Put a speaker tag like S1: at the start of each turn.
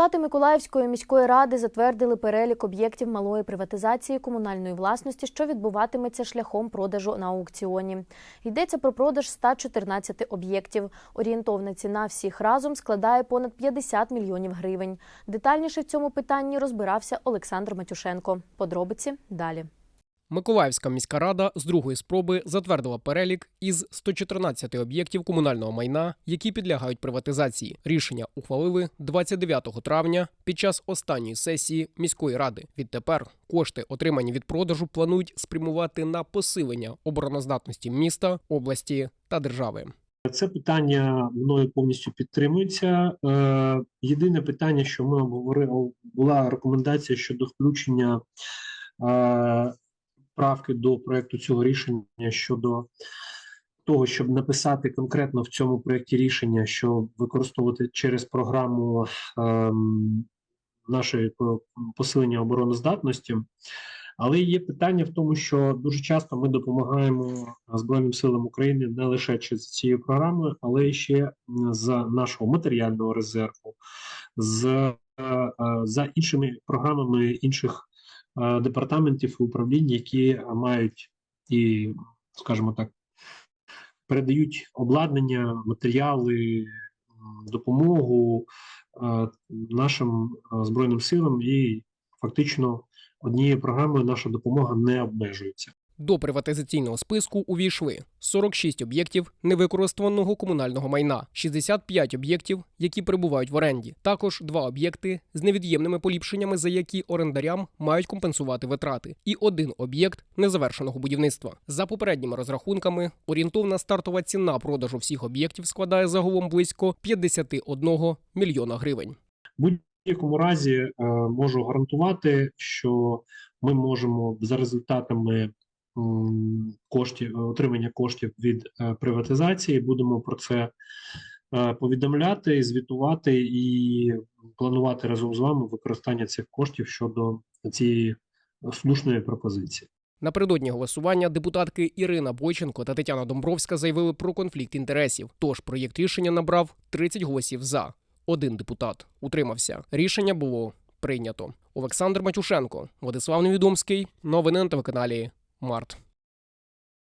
S1: Депутати Миколаївської міської ради затвердили перелік об'єктів малої приватизації комунальної власності, що відбуватиметься шляхом продажу на аукціоні. Йдеться про продаж 114 об'єктів. Орієнтовна ціна всіх разом складає понад 50 мільйонів гривень. Детальніше в цьому питанні розбирався Олександр Матюшенко. Подробиці далі.
S2: Миколаївська міська рада з другої спроби затвердила перелік із 114 об'єктів комунального майна, які підлягають приватизації. Рішення ухвалили 29 травня під час останньої сесії міської ради. Відтепер кошти, отримані від продажу, планують спрямувати на посилення обороноздатності міста, області та держави.
S3: Це питання мною повністю підтримується. Е, єдине питання, що ми обговорили, була рекомендація щодо включення е, правки до проекту цього рішення щодо того, щоб написати конкретно в цьому проєкті рішення, що використовувати через програму ем, нашої посилення обороноздатності. Але є питання в тому, що дуже часто ми допомагаємо Збройним силам України не лише через цією програмою, але ще з нашого матеріального резерву, з, е, е, за іншими програмами інших е, департаментів і управлінь, які мають і, скажімо так, передають обладнання, матеріали, допомогу нашим збройним силам, і фактично однією програмою наша допомога не обмежується.
S2: До приватизаційного списку увійшли 46 об'єктів невикористаного комунального майна, 65 об'єктів, які перебувають в оренді. Також два об'єкти з невід'ємними поліпшеннями, за які орендарям мають компенсувати витрати, і один об'єкт незавершеного будівництва. За попередніми розрахунками, орієнтовна стартова ціна продажу всіх об'єктів складає загалом близько 51 мільйона гривень.
S3: Будь-якому разі е, можу гарантувати, що ми можемо за результатами коштів отримання коштів від е, приватизації будемо про це е, повідомляти, звітувати і планувати разом з вами використання цих коштів щодо цієї слушної пропозиції.
S2: Напередодні голосування депутатки Ірина Бойченко та Тетяна Домбровська заявили про конфлікт інтересів. Тож проєкт рішення набрав 30 голосів за. Один депутат утримався. Рішення було прийнято. Олександр Матюшенко, Владислав Невідомський. Новини на телеканалі morto.